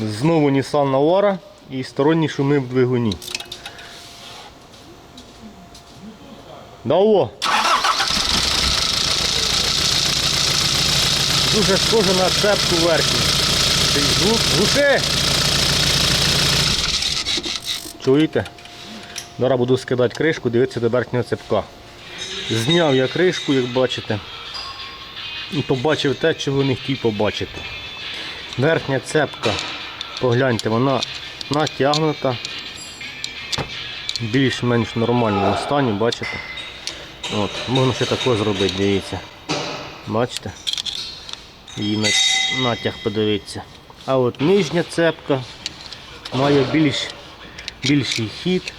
Знову Nissan Navara і сторонні шуми в двигуні. Даво! Дуже схоже на цепку верхню. Глуши! Чуєте? Зараз буду скидати кришку, дивитися до верхнього цепка. Зняв я кришку, як бачите, і побачив те, чого не хотів побачити. Верхня цепка, погляньте, вона натягнута, більш-менш нормальному стані, бачите? От, можна ще таке зробити, дивіться. Бачите? Її натяг подивіться. А от нижня цепка має більш, більший хід.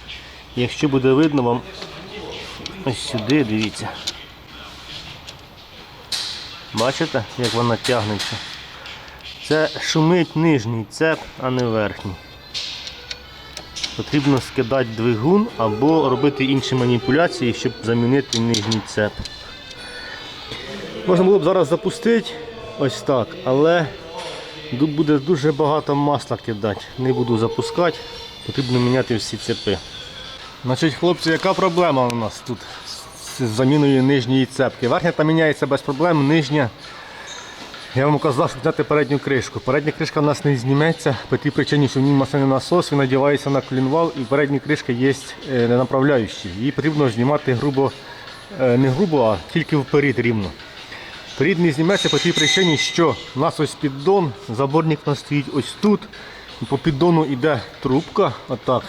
Якщо буде видно вам ось сюди, дивіться. Бачите, як вона тягнеться? Це шумить нижній цеп, а не верхній. Потрібно скидати двигун або робити інші маніпуляції, щоб замінити нижній цеп. Можна було б зараз запустити ось так, але ду- буде дуже багато масла кидати. Не буду запускати, потрібно міняти всі цепи. Значить, хлопці, яка проблема у нас тут з заміною нижньої цепки? Верхня там міняється без проблем, нижня. Я вам казав, щоб взяти передню кришку. Передня кришка у нас не зніметься по тій причині, що в ній масляний насос, він надівається на колінвал і передня кришка є е, ненаправляючі. Її потрібно знімати грубо, е, не грубо, а тільки вперед рівно. Вперед не зніметься по тій причині, що у нас ось піддон, заборник у нас стоїть ось тут. І по піддону йде трубка, отак.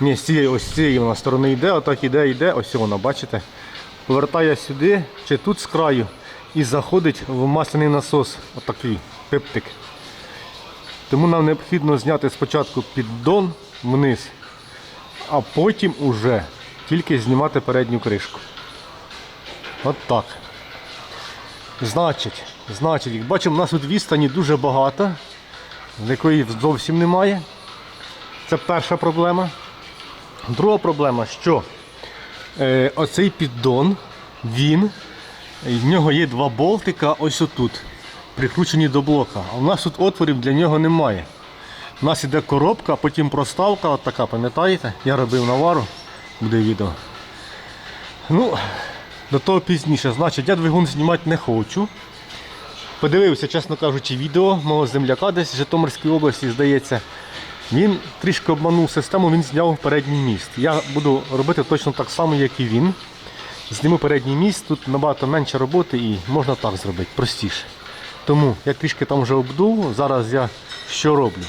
Ні, з цієї ось цієї вона сторони йде, отак іде, йде, ось вона, бачите. Повертає сюди, чи тут з краю, і заходить в масляний насос, отакий пептик. Тому нам необхідно зняти спочатку піддон вниз, а потім уже тільки знімати передню кришку. От так. Значить, значить, як бачимо, у нас тут відстані дуже багато, якої зовсім немає. Це перша проблема. Друга проблема, що е, оцей піддон, він, в нього є два болтика ось отут, прикручені до блока. А у нас тут отворів для нього немає. У нас іде коробка, потім проставка, от така, пам'ятаєте? Я робив навару, буде відео. Ну, до того пізніше. Значить, я двигун знімати не хочу. Подивився, чесно кажучи, відео мого земляка десь в Житомирській області, здається. Він трішки обманув систему, він зняв передній міст. Я буду робити точно так само, як і він. Зніму передній міст, тут набагато менше роботи і можна так зробити, простіше. Тому я трішки там вже обдув. Зараз я що роблю?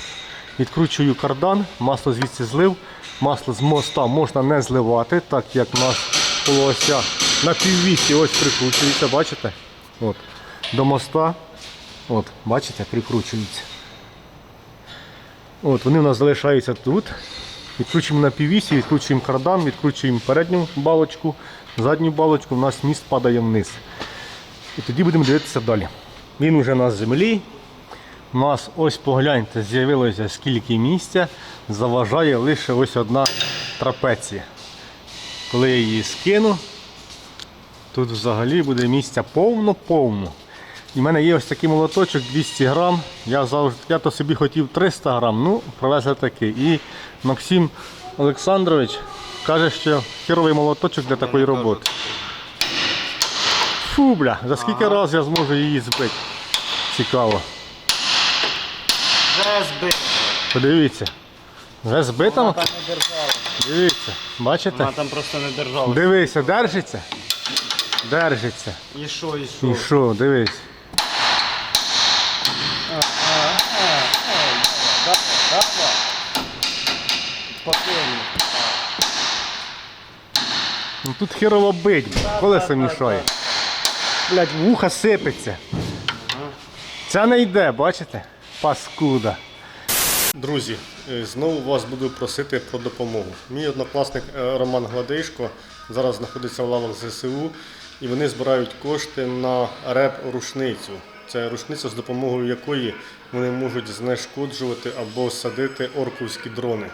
Відкручую кардан, масло звідси злив. Масло з моста можна не зливати, так як у нас полося на піввісі ось прикручується, бачите? От. До моста. От, бачите, прикручується. От, вони у нас залишаються тут. Відкручуємо на піввісі, відкручуємо кардан, відкручуємо передню балочку, задню балочку, у нас міст падає вниз. І тоді будемо дивитися далі. Він вже на землі. У нас ось погляньте, з'явилося скільки місця, заважає лише ось одна трапеція. Коли я її скину, тут взагалі буде місця повно-повно. І в мене є ось такий молоточок 200 грам. Я завжди, я то собі хотів 300 грам, ну, привезли такий. І Максим Олександрович каже, що херовий молоточок для такої роботи. Фу, бля, за скільки разів я зможу її збити? Цікаво. Вже збито. Подивіться. Вже збита? Вона там не держала. Дивіться, бачите? Вона там просто не держала. Дивися, держиться? Держиться. І що, і що? І що, дивись. Давай. Спокійно. Ну тут херово бить, колесо мішає. Блять, вуха сипеться. Ця не йде, бачите? Паскуда. Друзі, е, знову вас буду просити про допомогу. Мій однокласник е, Роман Гладишко зараз знаходиться в лавах ЗСУ і вони збирають кошти на реп-рушницю. Це рушниця, з допомогою якої вони можуть знешкоджувати або садити орковські дрони.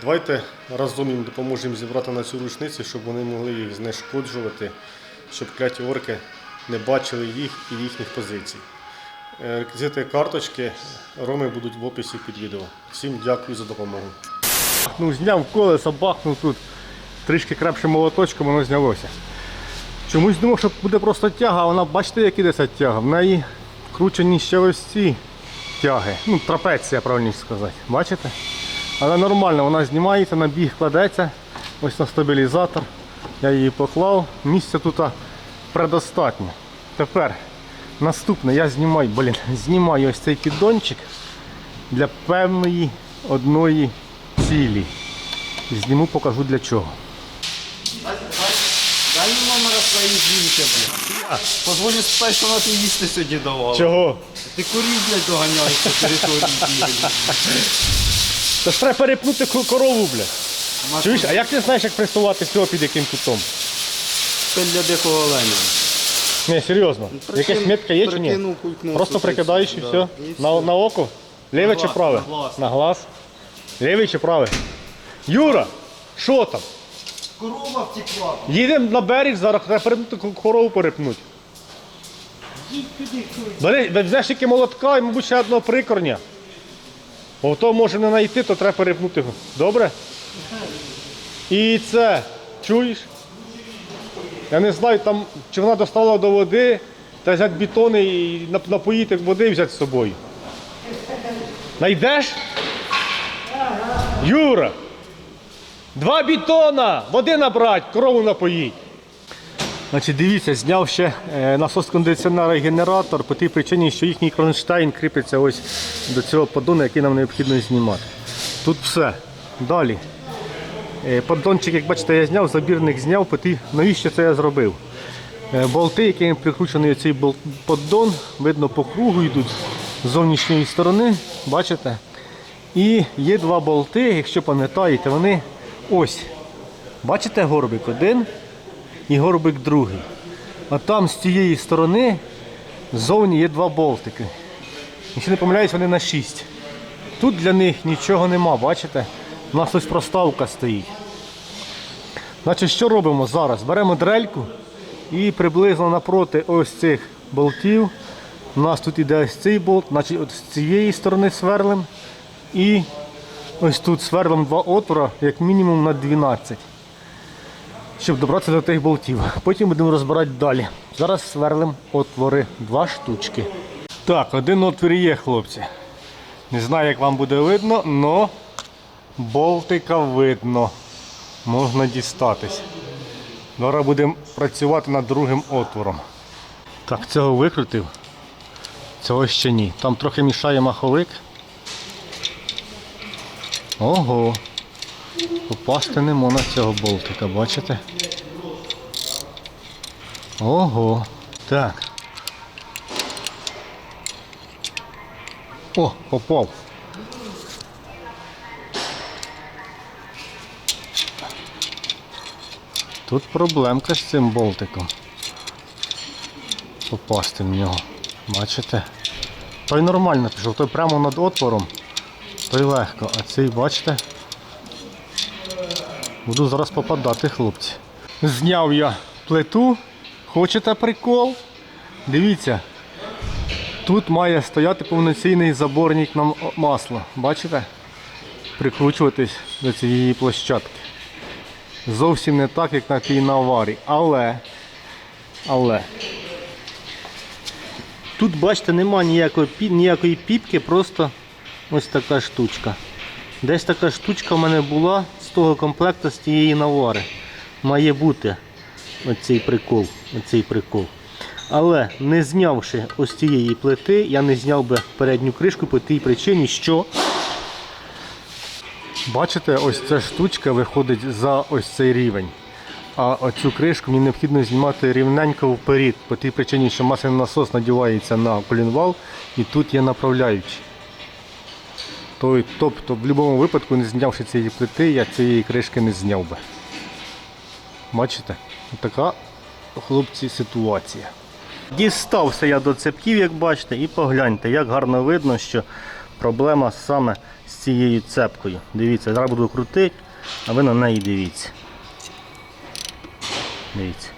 Давайте разом їм допоможемо зібрати на цю рушницю, щоб вони могли їх знешкоджувати, щоб кляті орки не бачили їх і їхніх позицій. Е, Реквізити карточки Роми будуть в описі під відео. Всім дякую за допомогу. Ну, зняв колесо, бахнув тут трішки крепшим молоточком, воно знялося. Чомусь думав, що буде просто тяга, а вона, бачите, як іде ця тяга. В неї кручені ще ось тяги. Ну, трапеція, правильніше сказати. Бачите? Але нормально, вона знімається, на біг кладеться. Ось на стабілізатор. Я її поклав. Місця тут предостатньо. Тепер наступне я знімаю, блін, знімаю ось цей піддончик для певної одної цілі. Зніму, покажу для чого. Дай мені номера своєї жінки, блядь. Позвоню спитати, що вона ти їсти сьогодні давала. Чого? Ти курів, блядь, доганяєш по території Та ж треба перепнути корову, бля. Чуєш, а як ти знаєш, як пресувати цього під яким кутом? Це для дикого оленя. Ні, серйозно. Прикинь- Якась метка є чи ні? прикинув, кулькнув, Просто тут прикидаєш і все, все. да. І все. На, на око? Ліве чи глаз, праве? на глаз. На глаз. Лівий чи правий? Юра, що там? Корова втекла. Їдемо на берег, зараз треба перепнути ко- корову перепнути. Бери, візьмеш тільки молотка і, мабуть, ще одного прикорня. Бо то може не знайти, то треба перепнути. його. Добре? І це, чуєш? Я не знаю, там, чи вона достала до води, та взяти бетони і напоїти води взяти з собою. Найдеш? Юра! Два бетона! Води набрати, корову напоїть. Значить, дивіться, зняв ще е, насос кондиціонера і генератор по тій причині, що їхній кронштейн кріпиться ось до цього поддону, який нам необхідно знімати. Тут все. Далі. Е, Поддончик, як бачите, я зняв, забірник зняв, навіщо це я зробив? Е, Болти, якими прикручений цей поддон, видно по кругу йдуть з зовнішньої сторони, бачите? І є два болти, якщо пам'ятаєте, вони ось. Бачите горбик один і горбик другий. А там з цієї сторони ззовні є два болтики. Якщо не помиляюсь, вони на 6. Тут для них нічого нема, бачите? У нас ось проставка стоїть. Значить, що робимо зараз? Беремо дрельку і приблизно напроти ось цих болтів. У нас тут іде ось цей болт, значить от з цієї сторони сверлим. І ось тут сверлим два отвора, як мінімум на 12 щоб добратися до тих болтів. Потім будемо розбирати далі. Зараз сверлим отвори два штучки. Так, один отвір є, хлопці. Не знаю, як вам буде видно, але болтика видно. Можна дістатись. Зараз будемо працювати над другим отвором. Так, цього викрутив. Цього ще ні. Там трохи мішає маховик. Ого. Попасти не можна цього болтика, бачите? Ого. Так. О, попав. Тут проблемка з цим болтиком. Попасти в нього. Бачите? Той нормально пішов, той прямо над отвором, той легко, а цей, бачите? Буду зараз попадати, хлопці. Зняв я плиту. Хочете прикол? Дивіться. Тут має стояти повноцінний заборник на масло. Бачите? Прикручуватись до цієї площадки. Зовсім не так, як на тій наварі. Але. Але. Тут, бачите, нема ніякої, ніякої піпки, просто ось така штучка. Десь така штучка в мене була того комплекту, з тієї навари. Має бути оцей прикол. Оцей прикол. Але не знявши ось цієї плити, я не зняв би передню кришку по тій причині, що бачите, ось ця штучка виходить за ось цей рівень. А оцю кришку мені необхідно знімати рівненько вперед, по тій причині, що масляний насос надівається на колінвал і тут є направляючий. То- Тобто, в будь-якому випадку, не знявши цієї плити, я цієї кришки не зняв би. Бачите? Така, хлопці, ситуація. Дістався я до цепків, як бачите, і погляньте, як гарно видно, що проблема саме з цією цепкою. Дивіться, зараз буду крутити, а ви на неї дивіться. Дивіться.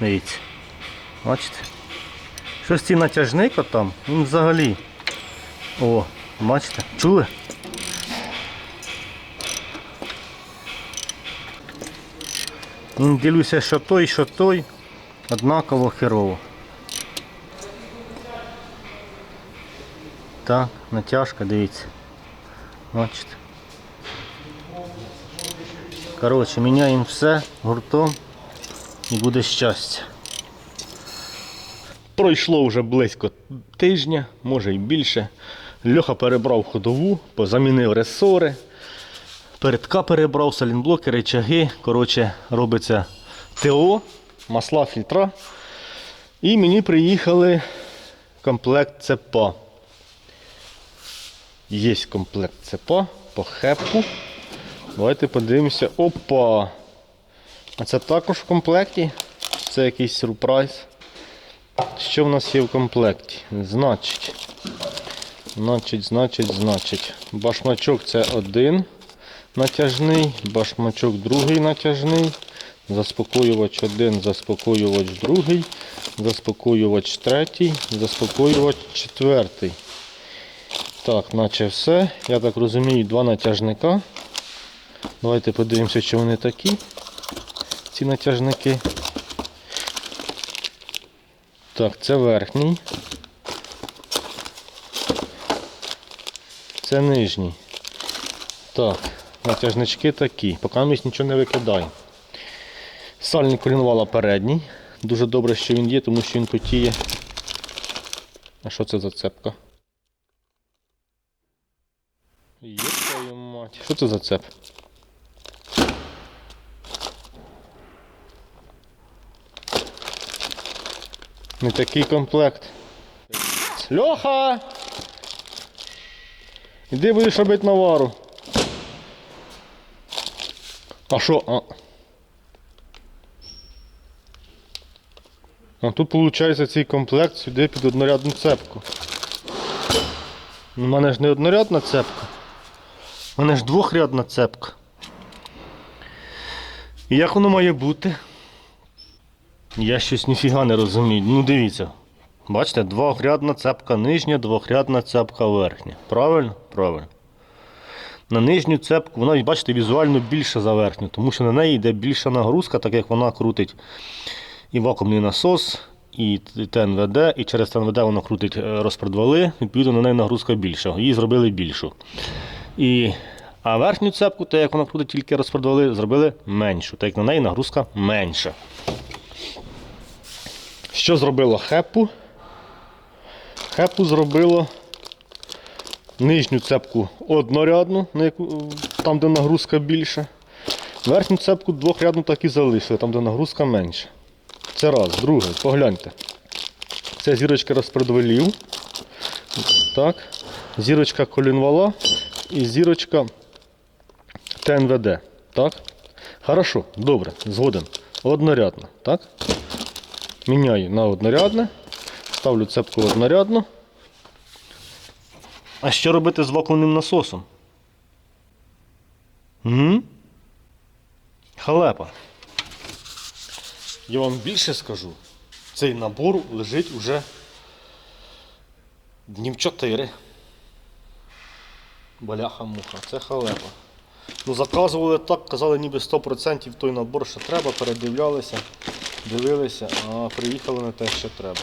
Дивіться. Бачите? Щось ці натяжник отам, він взагалі. О, бачите, чули? Він ділюся, що той, що той, однаково херово. Так, натяжка, дивіться. Бачите. Коротше, міняємо все гуртом і буде щастя. Пройшло вже близько тижня, може і більше. Льоха перебрав ходову, позамінив ресори, передка перебрав, салінблоки, речаги. Коротше, робиться ТО, масла, фільтра. І мені приїхали комплект ЦПА. Є комплект ЦПА по хепку. Давайте подивимося. Опа! А це також в комплекті. Це якийсь сюрприз. Що в нас є в комплекті? Значить. Значить, значить, значить. Башмачок це один натяжний, башмачок другий натяжний, заспокоювач один, заспокоювач другий, заспокоювач третій, заспокоювач четвертий. Так, наче все. Я так розумію, два натяжника. Давайте подивимося, чи вони такі, ці натяжники. Так, це верхній. Це нижній. Так, натяжнички такі. Поки ми нічого не викидаємо. Сальник колінвала передній. Дуже добре, що він є, тому що він потіє. А що це за цепка? Є твою мать. Що це за цеп? Не такий комплект. Льоха! Іди будеш робити навару. А що? А, а тут виходить цей комплект сюди під однорядну цепку. У мене ж не однорядна цепка. У мене ж двохрядна цепка. І як воно має бути? Я щось ніфіга не розумію. Ну дивіться. Бачите, двохрядна цепка нижня, двохрядна цепка верхня. Правильно? Правильно. На нижню цепку, вона, бачите, візуально більша за верхню, тому що на неї йде більша нагрузка, так як вона крутить і вакуумний насос, і ТНВД, і через ТНВД вона крутить е, розпредвали, відповідно на неї нагрузка більша. Її зробили більшу. І, а верхню цепку, так як вона крутить тільки розпредвали, зробили меншу, так як на неї нагрузка менша. Що зробило хепу? Хепу зробило нижню цепку однорядну, там де нагрузка більша. Верхню цепку двохрядну так і залишили, там де нагрузка менша. Це раз. Друге, погляньте. Це зірочка розпредвалів. Так. Зірочка колінвала і зірочка ТНВД. Так? Хорошо, добре, згоден. Однорядна. Так? Міняю на однорядне. Ставлю цепку однорядну. А що робити з вакуумним насосом? М? Халепа. Я вам більше скажу. Цей набор лежить уже днів 4. Бляха-муха, це халепа. Ну, заказували так, казали ніби 100% той набор, що треба, передивлялися, дивилися, а приїхали не те, що треба.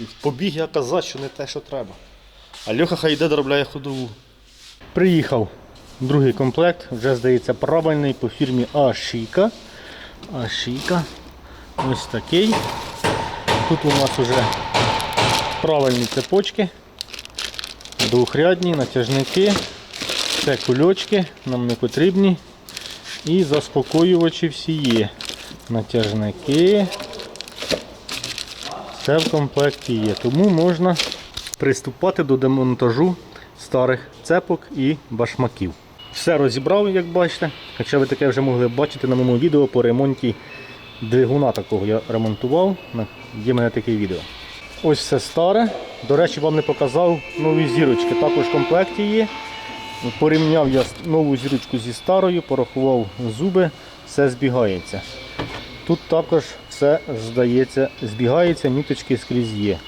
І побіг я казати, що не те, що треба. А Льоха хай йде доробляє ходову. Приїхав другий комплект, вже здається правильний по фірмі Ашіка. Ашіка. Ось такий. Тут у нас вже правильні цепочки, двохрядні, натяжники, це кульочки, нам не потрібні. І заспокоювачі всі є. Натяжники. Це в комплекті є. Тому можна приступати до демонтажу старих цепок і башмаків. Все розібрав, як бачите. Хоча ви таке вже могли бачити на моєму відео по ремонті двигуна такого я ремонтував. Є в мене таке відео. Ось все старе. До речі, вам не показав нові зірочки. Також в комплекті є. Порівняв я нову зірочку зі старою, порахував зуби, все збігається. Тут також все здається, збігається, ніточки скрізь є.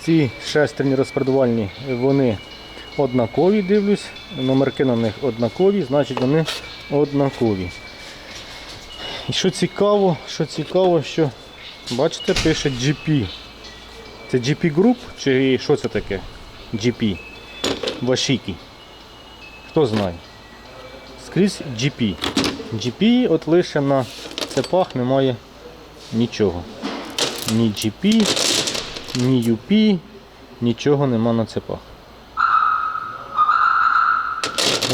Ці шестерні розпредувальні, вони однакові, дивлюсь, номерки на них однакові, значить вони однакові. І що цікаво, що цікаво, що бачите, пише GP. Це GP Group чи що це таке? GP. Вашікі. Хто знає? Скрізь GP. GP от лише на цепах немає нічого. Ні GP, ні UP, нічого нема на цепах.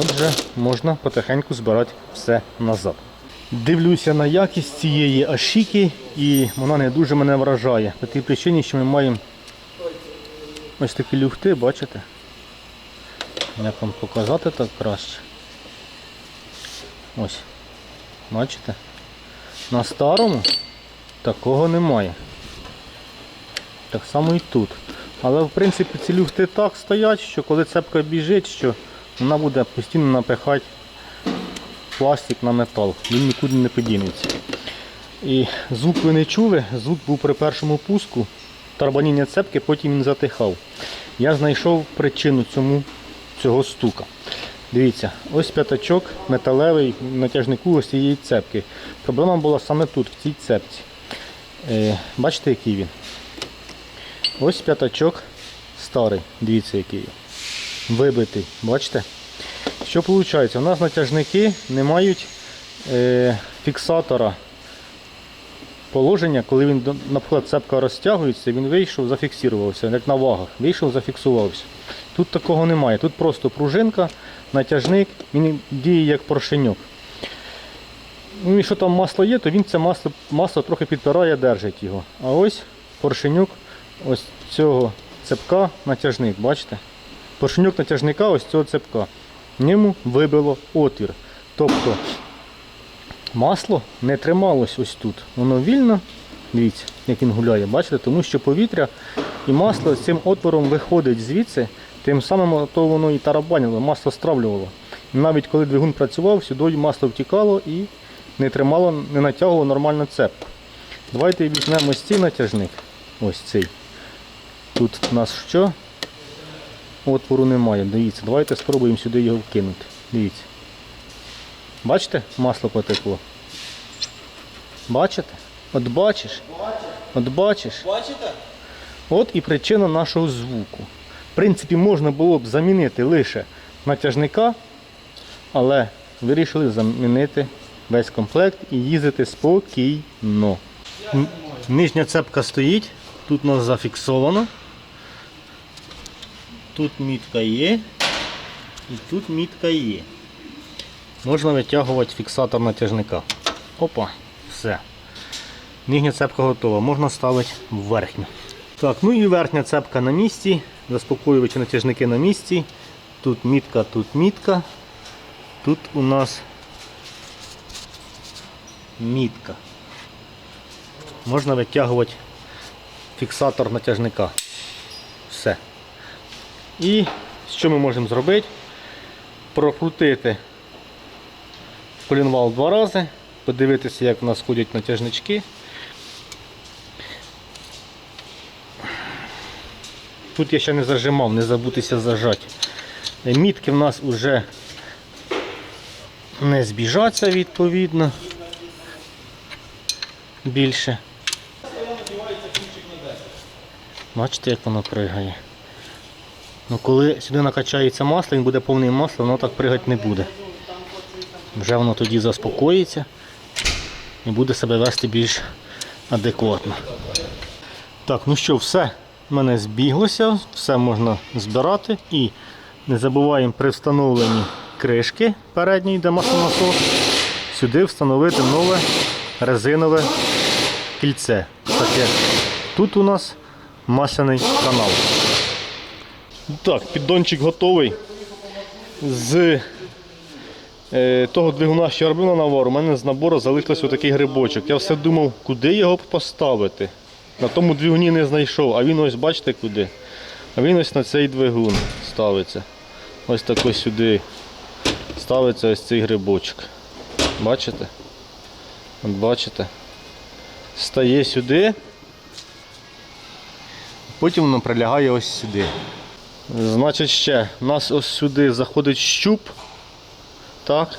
Отже, можна потихеньку збирати все назад. Дивлюся на якість цієї ашіки і вона не дуже мене вражає. По тій причині, що ми маємо ось такі люфти, бачите? Як вам показати так краще? Ось. Бачите? На старому такого немає. Так само і тут. Але в принципі ці люфти так стоять, що коли цепка біжить, що вона буде постійно напихати пластик на метал. Він нікуди не подінеться. І звук ви не чули, звук був при першому пуску, тарбаніння цепки, потім він затихав. Я знайшов причину цьому, цього стука. Дивіться, ось п'ятачок металевий натяжнику ось цієї цепки. Проблема була саме тут, в цій цепці. Е, бачите, який він? Ось п'ятачок старий, дивіться, який. Вибитий, бачите? Що виходить? У нас натяжники не мають е, фіксатора положення, коли він, наприклад, цепка розтягується, він вийшов, зафіксувався, як на вагах. Вийшов, зафіксувався. Тут такого немає. Тут просто пружинка, натяжник, він діє як поршеньок. Ну, якщо там масло є, то він це масло, масло трохи підпирає, держить його. А ось поршенюк ось цього цепка натяжник, бачите? Поршенюк натяжника ось цього цепка. Ньому вибило отвір. Тобто масло не трималось ось тут. Воно вільно, дивіться, як він гуляє, бачите, тому що повітря і масло з цим отвором виходить звідси, тим самим то воно і тарабанило, масло стравлювало. Навіть коли двигун працював, сюди масло втікало і не тримало, не натягувало нормально цепку. Давайте візьмемо ось цей натяжник. Ось цей. Тут у нас що? Отвору немає. Дивіться, давайте спробуємо сюди його вкинути. Дивіться. Бачите, масло потекло? Бачите? От бачиш? От бачиш? Бачите? От і причина нашого звуку. В принципі, можна було б замінити лише натяжника, але вирішили замінити весь комплект і їздити спокійно. Нижня цепка стоїть, тут у нас зафіксовано. Тут мітка є. І тут мітка є. Можна витягувати фіксатор натяжника. Опа, все. Нижня цепка готова, можна ставити в верхню. Так, ну і верхня цепка на місці, заспокоювачі натяжники на місці. Тут мітка, тут мітка. Тут у нас мітка. Можна витягувати фіксатор натяжника. Все. І що ми можемо зробити? Прокрутити колінвал два рази, подивитися, як у нас ходять натяжнички. Тут я ще не зажимав, не забутися зажати. Мітки в нас вже не збіжаться відповідно. Більше. Бачите, як воно пригає. Ну, коли сюди накачається масло, він буде повний масла, воно так пригати не буде. Вже воно тоді заспокоїться і буде себе вести більш адекватно. Так, ну що, все мене збіглося, все можна збирати. І не забуваємо при встановленні кришки передньої, де маслонасос, сюди встановити нове резинове кільце. Таке. Тут у нас масляний канал. Так, піддончик готовий. З е, того двигуна, що я робив на навару, у мене з набору залишився отакий грибочок. Я все думав, куди його поставити. На тому двигуні не знайшов, а він ось бачите куди. А він ось на цей двигун ставиться. Ось так ось сюди ставиться ось цей грибочок. Бачите? От бачите? стає сюди. Потім воно прилягає ось сюди. Значить ще, у нас ось сюди заходить щуп. Так.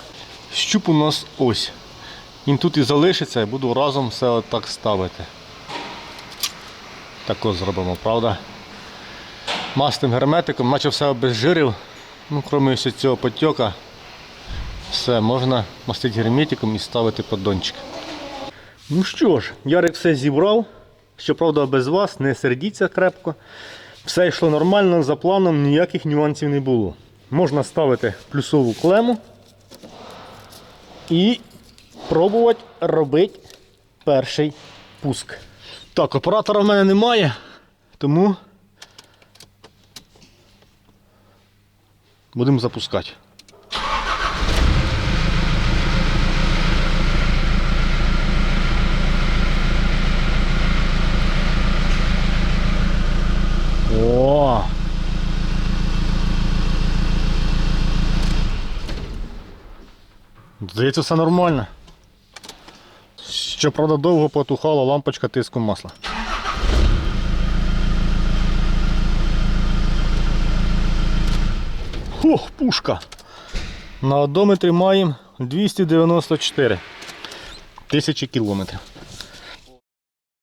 Щуп у нас ось. Він тут і залишиться, я буду разом все отак ставити. Так ось зробимо, правда? Масним герметиком, наче все обезжирив. Ну, крім цього потьока, все, можна мастити герметиком і ставити поддончик. Ну що ж, Ярик все зібрав. Щоправда, без вас, не сердіться крепко. Все йшло нормально, за планом, ніяких нюансів не було. Можна ставити плюсову клему і пробувати робити перший пуск. Так, оператора в мене немає, тому будемо запускати. О! Здається, все нормально. Щоправда, довго потухала лампочка тиску масла. Ох, пушка! На одометрі маємо 294 тисячі кілометрів.